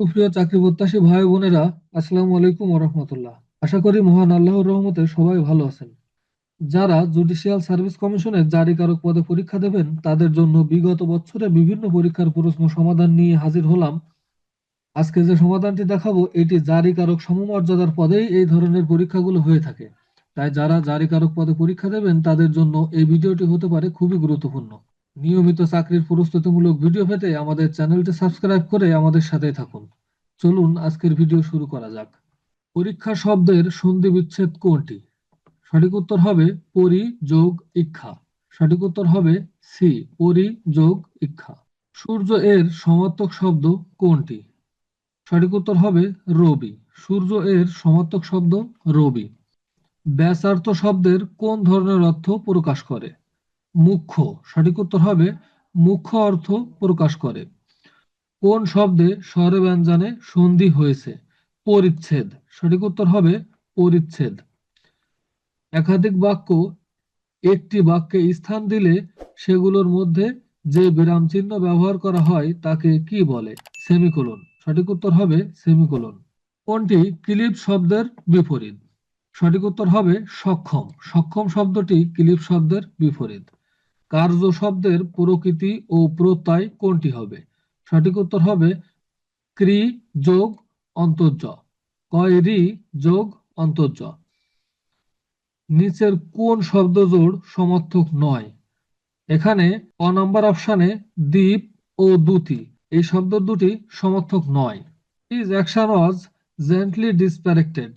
সুপ্রিয় চাকরি প্রত্যাশী ভাই বোনেরা, আসসালামু আলাইকুম ওরহমতুল্লাহ আশা করি মহান আল্লাহর রহমতে সবাই ভালো আছেন। যারা জুডিশিয়াল সার্ভিস কমিশনের জারিকারক পদে পরীক্ষা দেবেন, তাদের জন্য বিগত বছরে বিভিন্ন পরীক্ষার প্রশ্ন সমাধান নিয়ে হাজির হলাম। আজকে যে সমাধানটি দেখাবো, এটি জারিকারক সমমর্যাদার পদেই এই ধরনের পরীক্ষাগুলো হয়ে থাকে। তাই যারা জারিকারক পদে পরীক্ষা দেবেন, তাদের জন্য এই ভিডিওটি হতে পারে খুবই গুরুত্বপূর্ণ। নিয়মিত চাকরির প্রস্তুতিমূলক ভিডিও পেতে আমাদের চ্যানেলটি সাবস্ক্রাইব করে আমাদের সাথেই থাকুন। চলুন আজকের ভিডিও শুরু করা যাক। পরীক্ষা শব্দের সন্ধি বিচ্ছেদ কোনটি? সঠিক উত্তর হবে পরি যোগ ইক্ষা। সঠিক উত্তর হবে সি, পরি যোগ ইক্ষা। সূর্য এর সমার্থক শব্দ কোনটি? সঠিক উত্তর হবে রবি। সূর্য এর সমার্থক শব্দ রবি। ব্যাসার্থ শব্দের কোন ধরনের অর্থ প্রকাশ করে? মুখ্য। সঠিক উত্তর হবে মুখ্য অর্থ প্রকাশ করে। কোন শব্দে স্বর ব্যঞ্জনে সন্ধি হয়েছে? পরিচ্ছেদ। সঠিক উত্তর হবে পরিচ্ছেদ। একাধিক বাক্য একটি বাক্যে স্থান দিলে সেগুলোর মধ্যে যে বিরাম চিহ্ন ব্যবহার করা হয় তাকে কি বলে? সেমিকোলন। সঠিক উত্তর হবে সেমিকোলন। কোনটি ক্লিপ শব্দের বিপরীত? সঠিক উত্তর হবে সক্ষম। সক্ষম শব্দটি ক্লিপ শব্দের বিপরীত। কার্য শব্দের প্রকৃতি ও প্রত্যয় কোনটি হবে? সঠিক উত্তর হবে ক্রি যোগ অন্তর্য। কয় রি যোগ অন্তর্য। নিচের কোন শব্দ জোড় সমর্থক নয়? এখানে ক নাম্বার অপশানে দ্বীপ ও দুতি এই শব্দ দুটি সমর্থক নয়। Is action was gently disparaged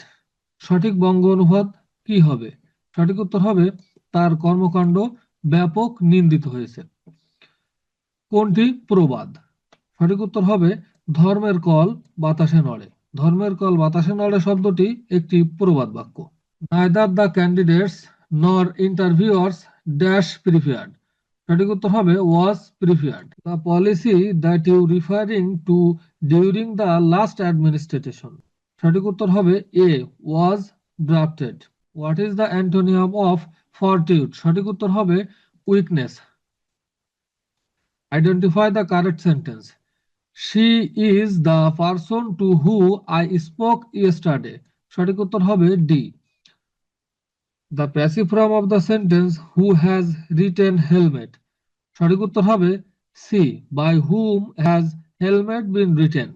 সঠিক বঙ্গ অনুবাদ কি হবে? সঠিক উত্তর হবে তার কর্মকাণ্ড ব্যাপক নিন্দিত হয়েছে। কোনটি? প্রবাদ। সঠিক উত্তর হবে ধর্মের কল বাতাসে নড়ে। ধর্মের কল বাতাসে নড়ে শব্দটি একটি প্রবাদ বাক্য। নাইদার দ্য ক্যান্ডিডেটস নর ইন্টারভিউয়ার্স ড্যাশ প্রিপেয়ার্ড সঠিক উত্তর হবে was prepared the policy that you referring to during the last administration সঠিক উত্তর হবে A was drafted what is the antonym of fortitude সঠিক উত্তর হবে weakness identify the correct sentence she is the person to who I spoke yesterday সঠিক উত্তর হবে D the passive form of the sentence who has written helmet সঠিক উত্তর হবে C by whom has helmet been written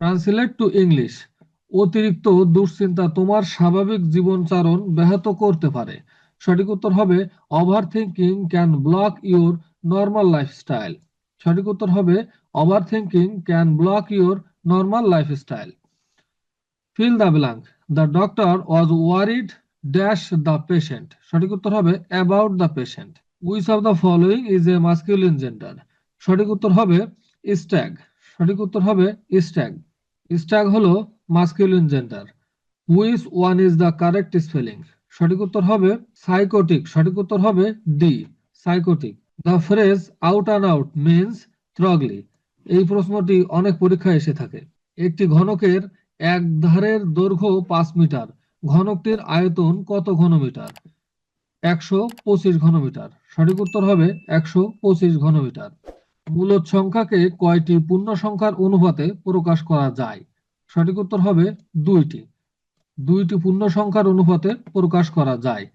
translate to English অতিরিক্ত দুশ্চিন্তা তোমার স্বাভাবিক জীবনচারণ ব্যাহত করতে পারে। সঠিক উত্তর হবে over thinking can block your normal lifestyle সঠিক উত্তর হবে over thinking can block your normal lifestyle fill the blank the doctor was worried dash the patient সঠিক উত্তর হবে about the patient which of the following is a masculine gender সঠিক উত্তর হবে stag সঠিক উত্তর হবে স্ট্যাগ স্ট্যাগ হলো masculine gender which one is the correct spelling সঠিক উত্তর হবে সাইকোটিক সঠিক উত্তর হবে D psychotic the phrase out and out means thoroughly এই প্রশ্নটি অনেক পরীক্ষায় এসে থাকে। একটি ঘনকের এক ধারের দৈর্ঘ্য পাঁচ মিটার। ঘনকটির আয়তন কত ঘনমিটার? একশো পঁচিশ ঘনমিটার। সঠিক উত্তর হবে একশো পঁচিশ ঘনমিটার। মূলদ সংখ্যাকে কয়টি পূর্ণ সংখ্যার অনুপাতে প্রকাশ করা যায়? সঠিক উত্তর হবে দুইটি। দুইটি পূর্ণ সংখ্যার অনুপাতে প্রকাশ করা যায়।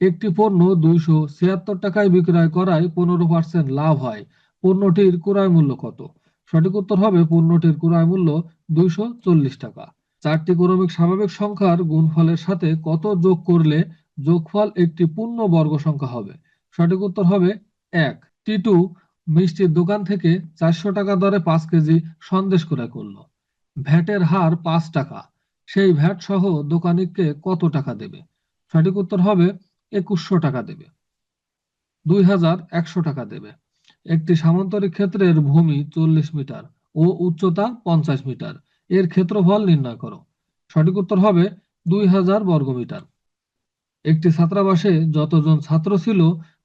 একটি পণ্য দুইশো ছিয়াত্তর টাকায় বিক্রয় করায় পনেরো পার্সেন্ট লাভ হয়। পণ্যটির ক্রয় মূল্য কত? সঠিক উত্তর হবে পণ্যটির ক্রয় মূল্য দুইশো চল্লিশ টাকা। চারটি ক্রমিক স্বাভাবিক সংখ্যার গুণফলের সাথে কত যোগ করলে যোগফল একটি পূর্ণ বর্গ সংখ্যা হবে? সঠিক উত্তর হবে এক। টিটু মিষ্টির দোকান থেকে চারশো টাকা দরে পাঁচ কেজি সন্দেশ ক্রয় করল। ভ্যাটের হার পাঁচ টাকা। সেই ভ্যাট সহ দোকানিকে কত টাকা দেবে? সঠিক উত্তর হবে একুশশো টাকা দেবে। দুই হাজার একশো টাকা দেবে। একটি সামান্তরিক ক্ষেত্রের ভূমি চল্লিশ মিটার ও উচ্চতা পঞ্চাশ মিটার। এর ক্ষেত্রফল নির্ণয় করো। সঠিক উত্তর হবে দুই হাজার বর্গমিটার একটি ছাত্রাবাসে যতজন ছাত্র ছিল,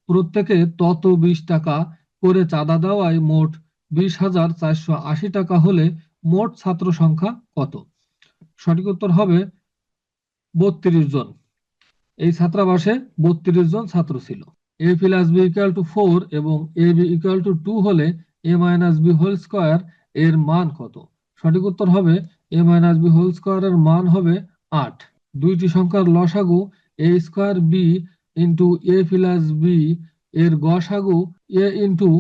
প্রত্যেকে তত বিশ টাকা করে চাঁদা দেওয়ায় মোট বিশ হাজার চারশো আশি টাকা হলে মোট ছাত্র সংখ্যা কত? সঠিক উত্তর হবে বত্রিশ জন। এই ছাত্রাবাসে বত্রিশ জন ছাত্র ছিল। A plus B equal to four এবং A B equal to two হলে A minus B whole square এর মান কত? সঠিক উত্তর হবে এ মাইনাস বি হোল স্কোয়ারের মান হবে আট। দুইটি সংখ্যার লসাগু A square B into A plus B এর গসাগু A into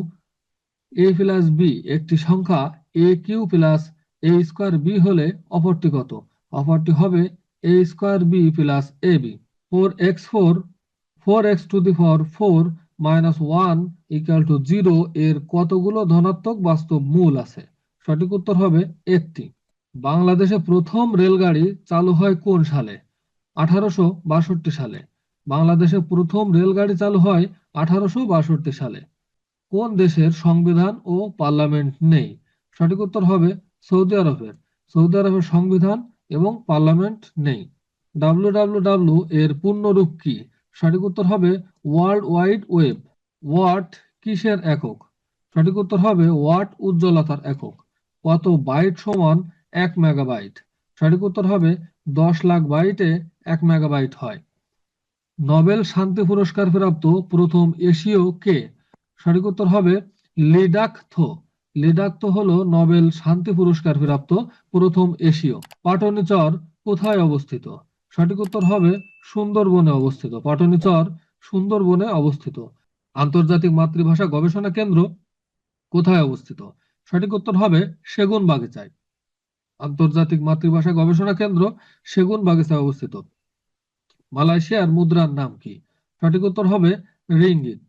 A plus B একটি সংখ্যা A cube plus A square B হলে অপরটি কত? অপরটি হবে A square B plus A B four x four four x to the power four minus one equal to zero এর কতগুলো ধনাত্মক বাস্তব মূল আছে? সঠিক উত্তর হবে একটি। বাংলাদেশে প্রথম রেলগাড়ি চালু হয় কোন সালে? আঠারোশো বাষট্টি সালে। বাংলাদেশে প্রথম রেলগাড়ি চালু হয় আঠারোশো বাষট্টি সালে। কোন দেশের সংবিধান ও পার্লামেন্ট নেই? সঠিক উত্তর হবে সৌদি আরবের সৌদি আরবের সংবিধান এবং পার্লামেন্ট নেই। ডাব্লিউ এর পূর্ণরূপ কি? সঠিক উত্তর হবে ওয়ার্ল্ড ওয়াইড ওয়েব ওয়াট কিসের একক? সঠিক উত্তর হবে ওয়াট উজ্জ্বলতার একক। কত বাইট সমান এক মেগাবাইট? সঠিক উত্তর হবে দশ লাখ বাইটে এক মেগাবাইট হয়। নোবেল শান্তি পুরস্কার প্রাপ্ত প্রথম এশীয় কে? সঠিক উত্তর হবে লিডাক থো। লিডাক থো হলো নোবেল শান্তি পুরস্কার প্রাপ্ত প্রথম এশীয় পাটনিচর কোথায় অবস্থিত? সঠিক উত্তর হবে সুন্দরবনে অবস্থিত। পাটনিচর সুন্দরবনে অবস্থিত। আন্তর্জাতিক মাতৃভাষা গবেষণা কেন্দ্র কোথায় অবস্থিত? সঠিক উত্তর হবে সেগুন বাগিচায় আন্তর্জাতিক মাতৃভাষা গবেষণা কেন্দ্র সেগুন বাগিচায় অবস্থিত। মালয়েশিয়ার মুদ্রার নাম কি? সঠিক উত্তর হবে রিঙ্গিত।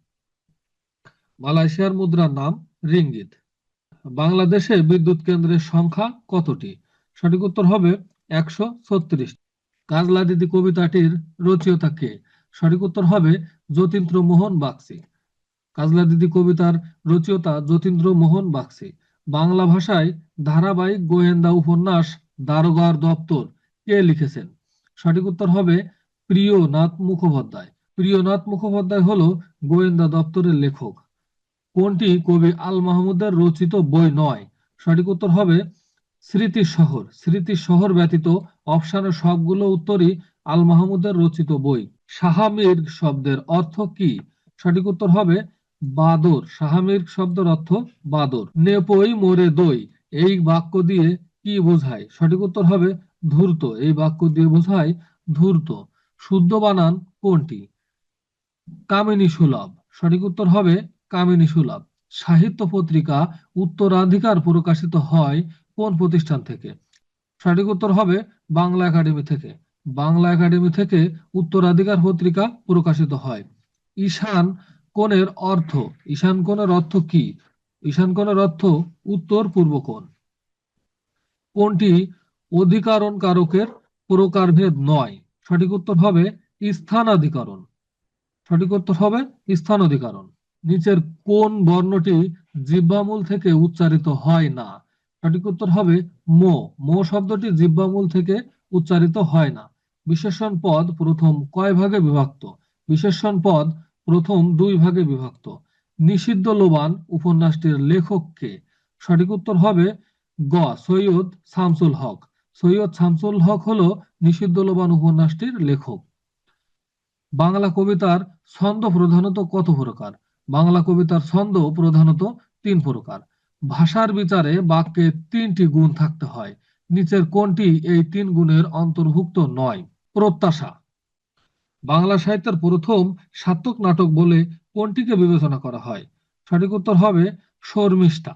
মালয়েশিয়ার মুদ্রার নাম রিঙ্গিত। বাংলাদেশে বিদ্যুৎ কেন্দ্রের সংখ্যা কতটি? সঠিক উত্তর হবে একশো ছত্রিশ। কাজলা দিদি কবিতাটির রচয়িতা কে? সঠিক উত্তর হবে যতীন্দ্র মোহন বাগচি। কাজলা দিদি কবিতার রচয়িতা যতীন্দ্র মোহন বাগচি। বাংলা ভাষায় ধারাবাহিক গোয়েন্দা উপন্যাস দারোগার দপ্তর কে লিখেছেন? সঠিক উত্তর হবে প্রিয়নাথ মুখোপাধ্যায়। প্রিয়নাথ মুখোপাধ্যায় হলো গোয়েন্দা দপ্তরের লেখক। কোনটি কবি আল মাহমুদের রচিত বই নয়? সঠিক উত্তর হবে স্মৃতি শহর স্মৃতি শহর ব্যতীত অপশানের সবগুলো উত্তরই আল মাহমুদের রচিত বই। সাহামির শব্দের অর্থ কি? সঠিক উত্তর হবে বাদর। সাহামির শব্দের অর্থ বাদর। নেপই মোরে দই। এই বাক্য দিয়ে কি বোঝায়? সঠিক উত্তর হবে ধূর্ত। এই বাক্য দিয়ে বোঝায় ধূর্ত। শুদ্ধ বানান কোনটি? কামিনী সুলভ। সঠিক উত্তর হবে কামিনী সুলভ। সাহিত্য পত্রিকা উত্তরাধিকার প্রকাশিত হয় কোন প্রতিষ্ঠান থেকে? সঠিক উত্তর হবে বাংলা একাডেমি থেকে। বাংলা একাডেমি থেকে উত্তরাধিকার পত্রিকা প্রকাশিত হয়। ঈশান কোণের অর্থ, ঈশান কোণের অর্থ কি? ঈশান কোণের অর্থ উত্তর পূর্ব কোণ। কোনটি অধিকারণ কারকের প্রকারভেদ নয়? সঠিক উত্তর হবে স্থানাধিকরণ। সঠিক উত্তর হবে স্থানাধিকরণ। নিচের কোন বর্ণটি জিহ্বামূল থেকে উচ্চারিত হয় না? সঠিক উত্তর হবে মো। মো শব্দটি জিহ্বামূল থেকে উচ্চারিত হয় না। বিশেষণ পদ প্রথম কয় ভাগে বিভক্ত? বিশেষণ পদ প্রথম দুই ভাগে বিভক্ত। নিষিদ্ধ লোবান উপন্যাসটির লেখক কে? সঠিক উত্তর হবে গ। সৈয়দ শামসুল হক। সৈয়দ শামসুল হক হলো নিষিদ্ধ লোবান উপন্যাসটির লেখক। বাংলা কবিতার ছন্দ প্রধানত কত প্রকার? বাংলা কবিতার ছন্দ প্রধানত তিন প্রকার। ভাষার বিচারে বাক্যে তিনটি গুণ থাকতে হয়। নিচের কোনটি এই তিন গুণের অন্তর্ভুক্ত নয়? প্রত্যাশা। বাংলা সাহিত্যের প্রথম সার্থক নাটক বলে কোনটিকে বিবেচনা করা হয়? সঠিক উত্তর হবে শর্মিষ্ঠা।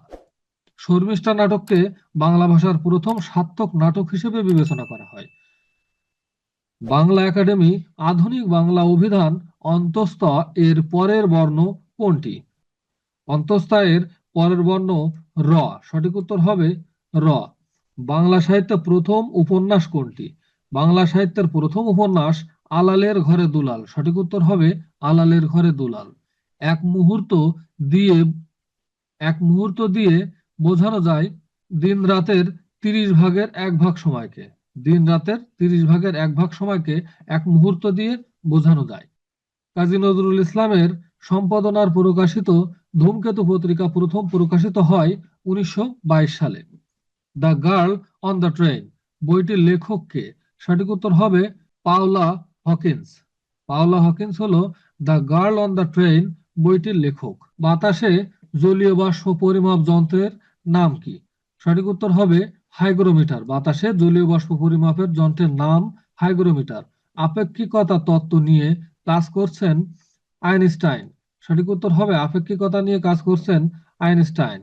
শর্মিষ্ঠা নাটককে বাংলা ভাষার প্রথম সার্থক নাটক হিসেবে বিবেচনা করা হয়। বাংলা একাডেমি আধুনিক বাংলা অভিধান অন্তস্থ এর পরের বর্ণ কোনটি? অন্তস্থায়ের পরের বর্ণ র। সঠিক উত্তর হবে র। বাংলা সাহিত্যে প্রথম উপন্যাস কোনটি? বাংলা সাহিত্যের প্রথম উপন্যাস আলালের ঘরে দুলাল। সঠিক উত্তর হবে আলালের ঘরে দুলাল। এক মুহূর্ত দিয়ে, এক মুহূর্ত দিয়ে বোঝানো যায় দিন রাতের তিরিশ ভাগের এক ভাগ সময়কে। দিন রাতের তিরিশ ভাগের এক ভাগ সময়কে এক মুহূর্ত দিয়ে বোঝানো যায়। কাজী নজরুল ইসলামের সম্পাদনার প্রকাশিত ধূমকেতু পত্রিকা প্রথম প্রকাশিত হয় উনিশশো সালে। The girl on the train, বইটির লেখক কে সঠিক উত্তর হবে পাওলা হকিন্স। পাওলা হকিন্স হলো The Girl on the Train বইটির লেখক। বাতাসে জলীয় বাষ্প পরিমাপ যন্ত্রের নাম কি? সঠিক উত্তর হবে হাইগ্রোমিটার। বাতাসে জলীয় বাষ্প পরিমাপের যন্ত্রের নাম হাইগ্রোমিটার। আপেক্ষিকতা তত্ত্ব নিয়ে কাজ করছেন আইনস্টাইন। সঠিক উত্তর হবে, আপেক্ষিকতা নিয়ে কাজ করছেন আইনস্টাইন।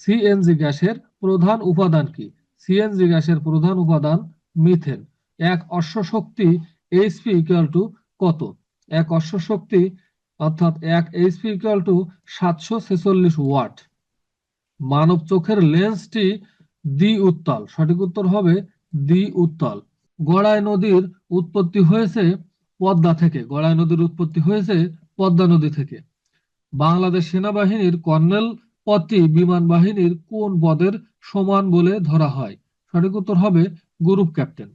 সিএনজি গ্যাসের প্রধান উপাদান কি? সিএনজি গ্যাসের প্রধান উপাদান মিথেন। এক অশ্ব শক্তি এইচপি ইকুয়াল টু কত? এক অশ্ব শক্তি, অর্থাৎ এক এইচপি ইকুয়াল টু সাতশো ছেচল্লিশ ওয়াট। মানব চোখের লেন্সটি দ্বি উত্তল। সঠিক উত্তর হবে দ্বি উত্তল। গড়াই নদীর উৎপত্তি হয়েছে পদ্মা থেকে, গড়াই নদীর উৎপত্তি হয়েছে পদ্মা নদী থেকে। বাংলাদেশ সেনাবাহিনীর কর্নেল পদটি বিমান বাহিনীর কোন পদের সমান বলে ধরা হয়? সঠিক উত্তর হবে গ্রুপ ক্যাপ্টেন।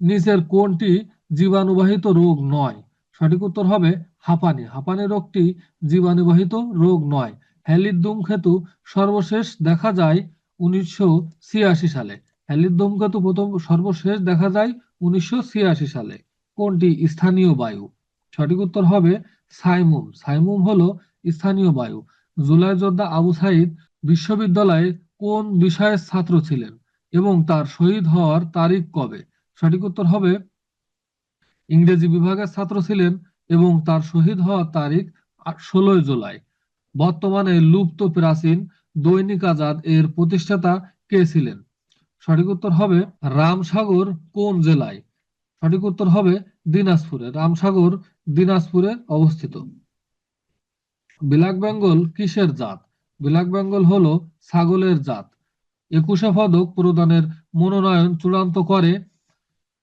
নিচের কোনটি জীবাণুবাহিত রোগ নয়? সঠিক উত্তর হবে হাঁপানি। হাঁপানি রোগটি জীবাণুবাহিত রোগ নয়। হ্যালির ধূমকেতু সর্বশেষ দেখা যায় উনিশশো ছিয়াশি সালে। হ্যালির ধূমকেতু প্রথম সর্বশেষ দেখা যায় উনিশশো ছিয়াশি সালে। কোনটি স্থানীয় বায়ু? সঠিক উত্তর হবে সাইমুম। সাইমুম হলো স্থানীয় বায়ু। জুলাই যোদ্ধা আবু সাইদ বিশ্ববিদ্যালয়ে কোন বিষয়ের ছাত্র ছিলেন এবং তার শহীদ হওয়ার তারিখ কবে? সঠিক উত্তর হবে ইংরেজি বিভাগের ছাত্র ছিলেন এবং তার শহীদ হওয়ার তারিখ ষোলোই জুলাই। বর্তমানে লুপ্ত প্রাচীন দৈনিক আজাদ এর প্রতিষ্ঠাতা কে ছিলেন? সঠিক উত্তর হবে রামসাগর কোন জেলায়? সঠিক উত্তর হবে দিনাজপুরে। রামসাগর, দিনাজপুরে অবস্থিত। ব্ল্যাক বেঙ্গল কিসের জাত? ব্ল্যাক বেঙ্গল হলো ছাগলের জাত। একুশে পদক প্রদানের মনোনয়ন চূড়ান্ত করে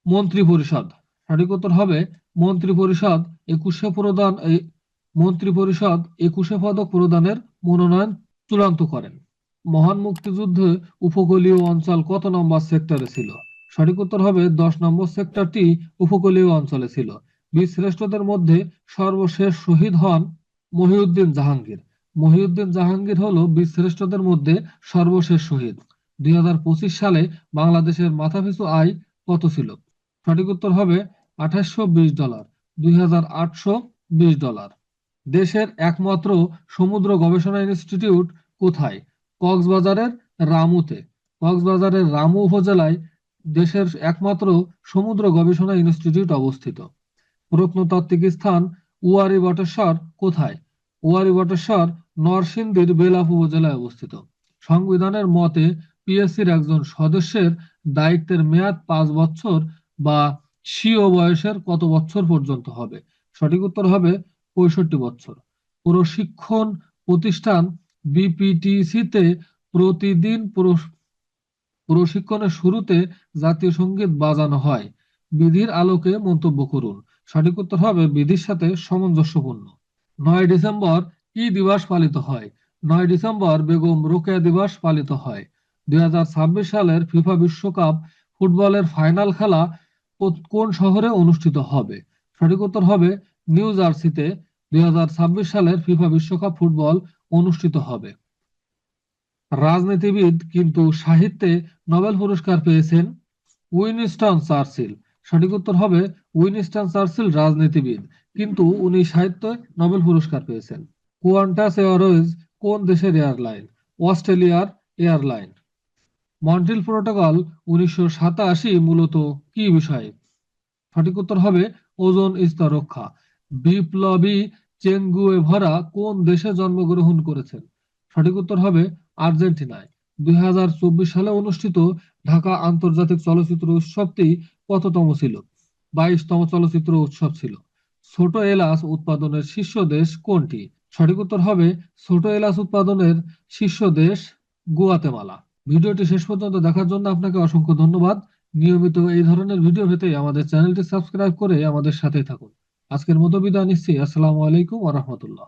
মন্ত্রী পরিষদ সঠিক উত্তর হবে মন্ত্রী পরিষদ একুশে প্রদান মন্ত্রী পরিষদ একুশে পদক প্রদানের মনোনয়ন চূড়ান্ত করেন। মহান মুক্তিযুদ্ধে উপকূলীয় অঞ্চল কত নম্বর সেক্টরে ছিল? সঠিক উত্তর হবে দশ নম্বর সেক্টরটি উপকূলীয় অঞ্চলে ছিল। বীর শ্রেষ্ঠদের মধ্যে সর্বশেষ শহীদ হন মহিউদ্দিন জাহাঙ্গীর। মহিউদ্দিন জাহাঙ্গীর হল বীর শ্রেষ্ঠদের মধ্যে সর্বশেষ শহীদ। দুই হাজার পঁচিশ সালে বাংলাদেশের মাথাপিছু আয় কত ছিল? সঠিক উত্তর হবে আঠাশশো ডলার, দুই হাজার আটশো বিশ ডলার। দেশের একমাত্র সমুদ্র গবেষণা ইনস্টিটিউট কোথায়? কক্সবাজারের রামুতে। কক্সবাজারের রামু উপজেলায় দেশের একমাত্র সমুদ্র গবেষণা ইনস্টিটিউট অবস্থিত। প্রত্নতাত্ত্বিক স্থান উয়ারি বটেশ্বর কোথায়? উয়ারি বটেশ্বর নরসিংদীর বেলাপ উপজেলায় অবস্থিত। সংবিধানের মতে পিএসসির একজন সদস্যের দায়িত্বের মেয়াদ পাঁচ বছর বা সিও বয়সের কত বছর পর্যন্ত হবে? সঠিক উত্তর হবে পঁয়ষট্টি বছর। প্রশিক্ষণ প্রতিষ্ঠান বিপিটিসিতে প্রতিদিন প্রশিক্ষণের শুরুতে জাতীয় সংগীত বাজানো হয়। বিধির আলোকে মন্তব্য করুন। সঠিক উত্তর হবে, বিধির সাথে সামঞ্জস্যপূর্ণ। নয় ডিসেম্বর কি দিবস পালিত হয়। নয় ডিসেম্বর বেগম রোকেয়া দিবস পালিত হয়। দুই হাজার ছাব্বিশ সালের ফিফা বিশ্বকাপ ফুটবলের ফাইনাল খেলা কোন শহরে অনুষ্ঠিত হবে? সঠিক উত্তর হবে, নিউ জার্সিতে। দুই হাজার ছাব্বিশ সালের ফিফা বিশ্বকাপ ফুটবল অনুষ্ঠিত হবে। রাজনীতিবিদ কিন্তু সাহিত্যে নোবেল পুরস্কার পেয়েছেন উইনস্টন চার্চিল। সঠিক উত্তর হবে উইনস্টন চার্চিল রাজনীতিবিদ। কিন্তু উনি সাহিত্যে নোবেল পুরস্কার পেয়েছেন। কোয়ান্টাস এয়ারওয়েজ কোন দেশের এয়ারলাইন? অস্ট্রেলিয়ার এয়ারলাইন। মন্ট্রিল প্রোটোকল উনিশশো মূলত কি বিষয়ে? সঠিক উত্তর হবে ওজন স্তর রক্ষা। বিপ্লবী চেঙ্গুয়ে ভরা কোন দেশে জন্মগ্রহণ করেছেন? সঠিক উত্তর হবে আর্জেন্টিনায়। দুই হাজার চব্বিশ সালে অনুষ্ঠিত ঢাকা আন্তর্জাতিক চলচ্চিত্র উৎসবটি কততম ছিল? বাইশতম চলচ্চিত্র উৎসব ছিল। ছোট এলাচ উৎপাদনের শীর্ষ দেশ কোনটি? সঠিক উত্তর হবে ছোট এলাচ উৎপাদনের শীর্ষ দেশ গুয়াতেমালা। ভিডিওটি শেষ পর্যন্ত দেখার জন্য আপনাকে অসংখ্য ধন্যবাদ। নিয়মিত এই ধরনের ভিডিও পেতে আমাদের চ্যানেলটি সাবস্ক্রাইব করে আমাদের সাথে থাকুন। আজকের মতো বিদায় নিচ্ছি। আসসালামু আলাইকুম ওয়া রাহমাতুল্লাহ।